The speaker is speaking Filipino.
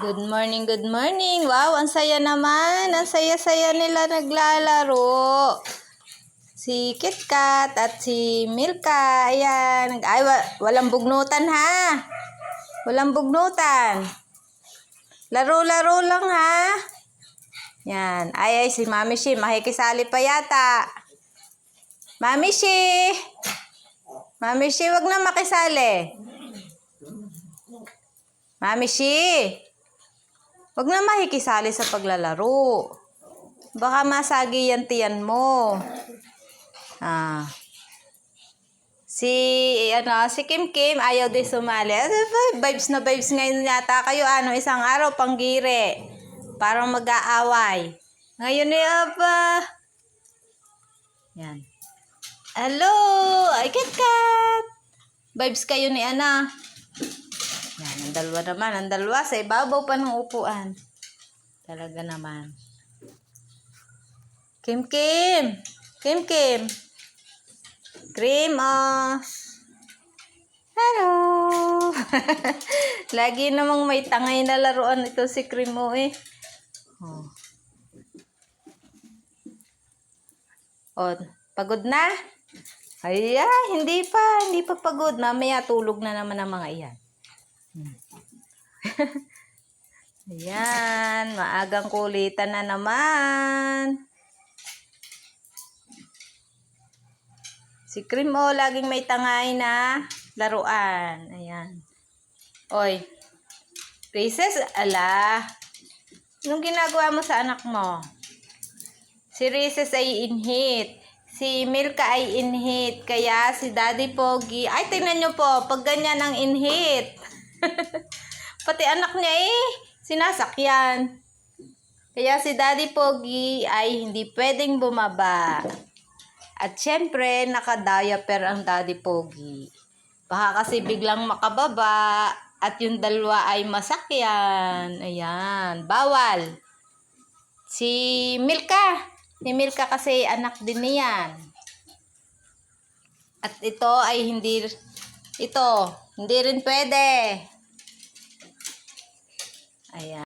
Good morning, good morning. Wow, ang saya naman. Ang saya-saya nila naglalaro. Si KitKat at si Milka. Ayan. Ay, wa- walang bugnutan ha. Walang bugnutan. Laro-laro lang ha. Yan. Ay, ay, si Mami Shi. Makikisali pa yata. Mami Shi. Mami Shi, wag na makisali. Mami Shi. Wag na makikisali sa paglalaro. Baka masagi yan tiyan mo. Ah. Si, ano, si Kim Kim, ayaw din sumali. Vibes na vibes ngayon yata kayo. Ano, isang araw, panggire. Parang mag-aaway. Ngayon eh, apa. Yan. Hello! Ay, kat kat! Vibes kayo ni Ana. Yan, ang dalawa naman. Ang dalawa sa ibabaw pa ng upuan. Talaga naman. Kim Kim! Kim Kim! Cream off! Hello! Lagi namang may tangay na laruan ito si Cream o eh. Oh. Oh, pagod na? Ay, hindi pa. Hindi pa pagod. Mamaya tulog na naman ang mga iyan. Ayan, maagang kulitan na naman. Si Cream o, laging may tangay na laruan. Ayan. Oy, Princess, ala. Anong ginagawa mo sa anak mo? Si Reeses ay inhit. Si Milka ay inhit. Kaya si Daddy Pogi, ay tingnan nyo po, pag ganyan ang inhit. Pati anak niya eh, sinasakyan. Kaya si Daddy Pogi ay hindi pwedeng bumaba. At syempre, naka-diaper ang Daddy Pogi. Baka kasi biglang makababa at yung dalawa ay masakyan. Ayan, bawal. Si Milka. Si Milka kasi anak din niyan. At ito ay hindi, ito, hindi rin pwede. Ayan.